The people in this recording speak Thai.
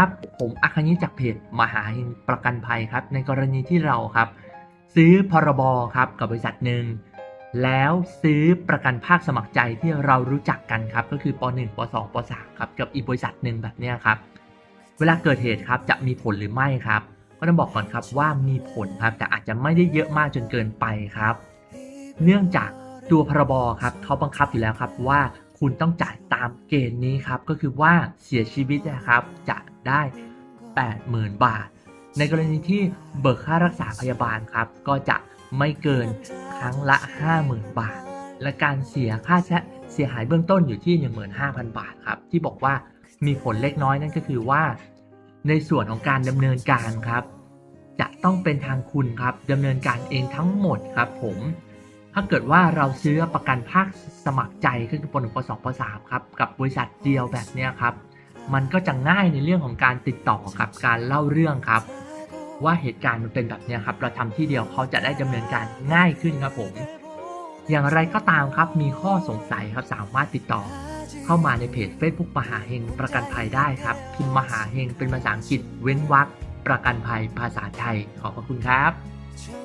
ครับผมอัครนิจากเพจมหาประกันภัยครับ ในกรณีที่เราครับ ซื้อพรบครับกับบริษัทหนึ่งแล้วซื้อประกันภาคสมัครใจที่เรารู้จักกันครับก็คือป .1 ป .2 ป .3 ครับกับอีกบริษัทหนึ่งแบบนี้ครับ เวลาเกิดเหตุครับจะมีผลหรือไม่ครับ ก็ต้องบอกก่อนครับว่ามีผลครับแต่อาจจะไม่ได้เยอะมากจนเกินไปครับ เนื่องจากตัวพรบครับเขาบังคับอยู่แล้วครับว่า คุณต้องจ่ายตามเกณฑ์นี้ครับ ก็คือว่าเสียชีวิตนะครับจะได้ 80,000 บาท ในกรณีที่เบิกค่ารักษาพยาบาลครับ ก็จะไม่เกินครั้งละ 50,000 บาท และการเสียค่าใช้เสียหายเบื้องต้นอยู่ที่ 15,000 บาทครับ ที่บอกว่ามีผลเล็กน้อยนั่นก็คือว่า ในส่วนของการดำเนินการครับ จะต้องเป็นทางคุณครับดำเนินการเองทั้งหมดครับผม ถ้าเกิดว่าเราซื้อประกันภาคสมัครใจก็คือป .1 ป .2 ป .3 ครับกับบริษัทเดียวแบบนี้ครับมันก็จะง่ายในเรื่องของการติดต่อกับการเล่าเรื่องครับ ว่าเหตุการณ์มันเป็นแบบนี้ครับ เราทำที่เดียวเขาจะได้ดำเนินการง่ายขึ้นครับผม อย่างไรก็ตามครับมีข้อสงสัยครับสามารถติดต่อ เข้ามาในเพจ Facebook มหาเฮงประกันภัยได้ครับพิมพ์มหาเฮงเป็นภาษาอังกฤษเว้นวรรคประกันภัยภาษาไทยขอบพระคุณครับ